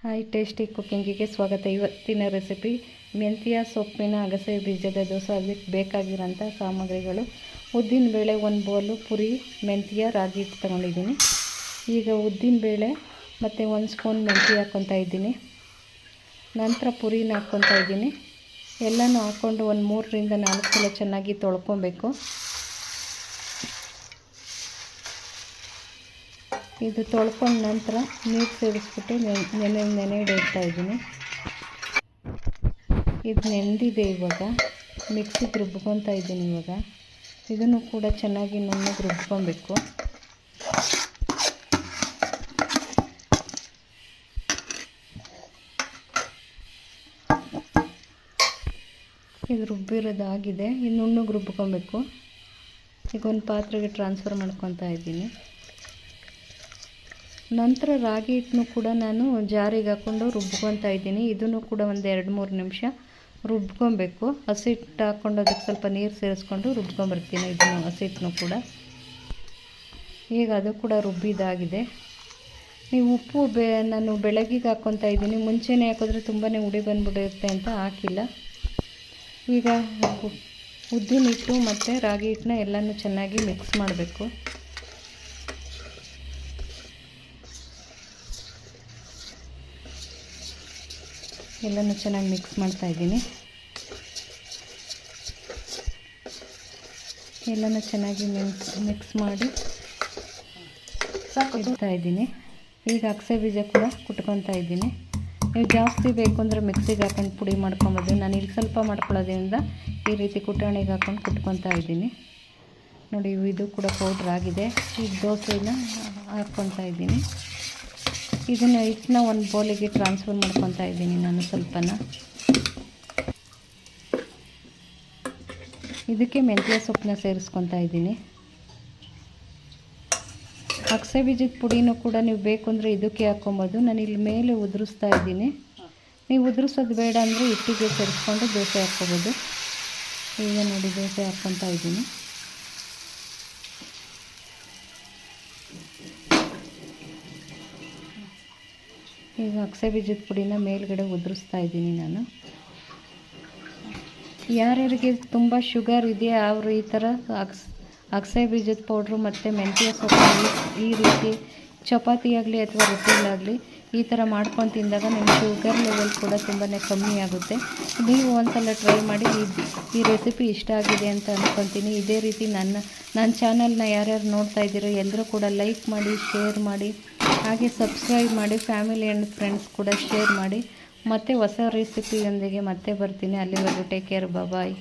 Hi, tasty ಕುಕ್ಕಿಂಗಿಗೆ ಸ್ವಾಗತ. ಇವತ್ತಿನ recipe ಮೆಂತ್ಯ ಸೊಪ್ಪಿನ ಅಗಸೆ ಬೀಜದ ದೋಸೆ ಅದಕ್ಕೆ ಬೇಕಾಗಿರೋಂಥ ಸಾಮಗ್ರಿಗಳು. ಉದ್ದಿನ ಬೇಳೆ ಒಂದು ಬೌಲು ಪುರಿ, ಮೆಂತ್ಯ, ರಾಗಿ ತಗೊಂಡಿದ್ದೀನಿ. ಈಗ ಉದ್ದಿನ ಬೇಳೆ ಮತ್ತು ಒಂದು ಸ್ಪೂನ್ ಮೆಂತ್ಯ ಹಾಕ್ಕೊತಾ ಇದ್ದೀನಿ. ನಂತರ ಪುರಿನ ಹಾಕ್ಕೊತಾ ಇದ್ದೀನಿ. ಎಲ್ಲನೂ ಹಾಕ್ಕೊಂಡು ಒಂದು ಮೂರರಿಂದ ನಾಲ್ಕು ಸಲ ಚೆನ್ನಾಗಿ ತೊಳ್ಕೊಬೇಕು. ಇದು ತೊಳ್ಕೊಂಡ ನಂತರ ನೀರು ಸೇರಿಸ್ಬಿಟ್ಟು ನೆನೆ ನೆನೆ ಇಡ್ತಾ ಇದ್ದೀನಿ. ಇದು ನೆಂದಿದೆ ಇವಾಗ. ಮಿಕ್ಸಿಗೆ ರುಬ್ಕೊತಾ ಇದ್ದೀನಿ ಇವಾಗ. ಇದನ್ನು ಕೂಡ ಚೆನ್ನಾಗಿ ನುಣ್ಣಗೆ ರುಬ್ಕೊಬೇಕು. ಇದು ರುಬ್ಬಿರೋದಾಗಿದೆ. ಇನ್ನು ನುಣ್ಣಗೆ ರುಬ್ಕೊಬೇಕು. ಈಗ ಒಂದು ಪಾತ್ರೆಗೆ ಟ್ರಾನ್ಸ್ಫರ್ ಮಾಡ್ಕೊತಾ ಇದ್ದೀನಿ. ನಂತರ ರಾಗಿ ಹಿಟ್ಟನ್ನು ಕೂಡ ನಾನು ಜಾರಿಗೆ ಹಾಕ್ಕೊಂಡು ರುಬ್ಕೊತಾ ಇದ್ದೀನಿ. ಇದನ್ನು ಕೂಡ ಒಂದು ಎರಡು ಮೂರು ನಿಮಿಷ ರುಬ್ಕೊಬೇಕು. ಹಸಿ ಹಿಟ್ಟು ಹಾಕ್ಕೊಂಡು ಅದಕ್ಕೆ ಸ್ವಲ್ಪ ನೀರು ಸೇರಿಸ್ಕೊಂಡು ರುಬ್ಕೊಂಬರ್ತೀನಿ ಇದನ್ನು ಹಸಿ ಹಿಟ್ಟನ್ನು ಕೂಡ. ಈಗ ಅದು ಕೂಡ ರುಬ್ಬಿದಾಗಿದೆ. ನೀವು ಉಪ್ಪು ಬೆ, ನಾನು ಬೆಳಗ್ಗಿಗೆ ಹಾಕ್ಕೊತಾ ಇದ್ದೀನಿ. ಮುಂಚೆನೇ ಹಾಕಿದ್ರೆ ತುಂಬಾ ಉಡಿ ಬಂದ್ಬಿಡುತ್ತೆ ಅಂತ ಹಾಕಿಲ್ಲ. ಈಗ ಉದ್ದಿನ ಹಿಟ್ಟು ಮತ್ತು ರಾಗಿ ಹಿಟ್ಟನ್ನ ಎಲ್ಲನೂ ಚೆನ್ನಾಗಿ ಮಿಕ್ಸ್ ಮಾಡಬೇಕು. ಎಲ್ಲನೂ ಚೆನ್ನಾಗಿ ಮಿಕ್ಸ್ ಮಾಡ್ತಾ ಇದ್ದೀನಿ. ಎಲ್ಲನೂ ಚೆನ್ನಾಗಿ ಮಿಕ್ಸ್ ಮಿಕ್ಸ್ ಮಾಡಿ ಇಡ್ತಾ ಇದ್ದೀನಿ. ಈಗ ಅಗಸೆ ಬೀಜ ಕೂಡ ಕುಟ್ಕೊತಾ ಇದ್ದೀನಿ. ನೀವು ಜಾಸ್ತಿ ಬೇಕು ಅಂದರೆ ಮಿಕ್ಸಿಗೆ ಹಾಕೊಂಡು ಪುಡಿ ಮಾಡ್ಕೊಬೋದು. ನಾನು ಇಲ್ಲಿ ಸ್ವಲ್ಪ ಮಾಡ್ಕೊಳ್ಳೋದ್ರಿಂದ ಈ ರೀತಿ ಕುಟಾಣಿಗೆ ಹಾಕೊಂಡು ಕುಟ್ಕೊತಾ ಇದ್ದೀನಿ. ನೋಡಿ ಇದು ಕೂಡ ಪೌಡ್ರ್ ಆಗಿದೆ. ಈ ದೋಸೆನ ಹಾಕ್ಕೊತಾ ಇದ್ದೀನಿ. ಇದನ್ನು ಹಿಟ್ಟನ್ನ ಒಂದು ಬೌಲಿಗೆ ಟ್ರಾನ್ಸ್ಫರ್ ಮಾಡ್ಕೊತಾ ಇದ್ದೀನಿ ನಾನು ಸ್ವಲ್ಪನ. ಇದಕ್ಕೆ ಮೆಂತ್ಯ ಸೊಪ್ಪನ್ನ ಸೇರಿಸ್ಕೊತಾ ಇದ್ದೀನಿ. ಅಕ್ಸೆ ಬೀಜದ ಪುಡಿನೂ ಕೂಡ ನೀವು ಬೇಕು ಅಂದರೆ ಇದಕ್ಕೆ ಹಾಕ್ಕೊಬೋದು ನಾನು ಇಲ್ಲಿ ಮೇಲೆ ಉದುರಿಸ್ತಾ ಇದ್ದೀನಿ. ನೀವು ಉದುರಿಸೋದು ಬೇಡ ಅಂದರೆ ಹಿಟ್ಟಿಗೆ ಸೇರಿಸ್ಕೊಂಡು ದೋಸೆ ಹಾಕ್ಕೋಬೋದು. ಈಗ ನೋಡಿ ದೋಸೆ ಹಾಕ್ಕೊತಾ ಇದ್ದೀನಿ. ಈಗ ಅಗಸೆ ಬೀಜದ ಪುಡಿನ ಮೇಲ್ಗಡೆ ಉದುರಿಸ್ತಾ ಇದ್ದೀನಿ ನಾನು. ಯಾರ್ಯಾರಿಗೆ ತುಂಬ ಶುಗರ್ ಇದೆಯಾ ಅವರು ಈ ಥರ ಅಗ್ಸ್ ಅಗಸೆ ಬೀಜದ ಪೌಡ್ರು ಮತ್ತು ಮೆಂತ್ಯ ಸೊಪ್ಪು ಈ ರೀತಿ ಚಪಾತಿ ಆಗಲಿ ಅಥವಾ ರೊಟ್ಟಿಲಾಗಲಿ ಈ ಥರ ಮಾಡ್ಕೊಂಡು ತಿಂದಾಗ ನಿಮ್ಮ ಶುಗರ್ ಲೆವೆಲ್ ಕೂಡ ತುಂಬಾ ಕಮ್ಮಿ ಆಗುತ್ತೆ. ನೀವು ಒಂದ್ಸಲ ಟ್ರೈ ಮಾಡಿ ಈ ರೆಸಿಪಿ ಇಷ್ಟ ಆಗಿದೆ ಅಂತ ಅಂದ್ಕೊತೀನಿ ಇದೇ ರೀತಿ ನನ್ನ ನನ್ನ ಚಾನಲ್ನ ಯಾರ್ಯಾರು ನೋಡ್ತಾ ಇದ್ದೀರೋ ಎಲ್ಲರೂ ಕೂಡ ಲೈಕ್ ಮಾಡಿ, ಶೇರ್ ಮಾಡಿ, ಹಾಗೆ ಸಬ್ಸ್ಕ್ರೈಬ್ ಮಾಡಿ, ಫ್ಯಾಮಿಲಿ ಆ್ಯಂಡ್ ಫ್ರೆಂಡ್ಸ್ ಕೂಡ ಶೇರ್ ಮಾಡಿ. ಮತ್ತೆ ಹೊಸ ರೆಸಿಪಿಯೊಂದಿಗೆ ಮತ್ತೆ ಬರ್ತೀನಿ. ಅಲ್ಲಿವರೆಗೂ ಟೇಕ್ ಕೇರ್. ಬಾಯ್.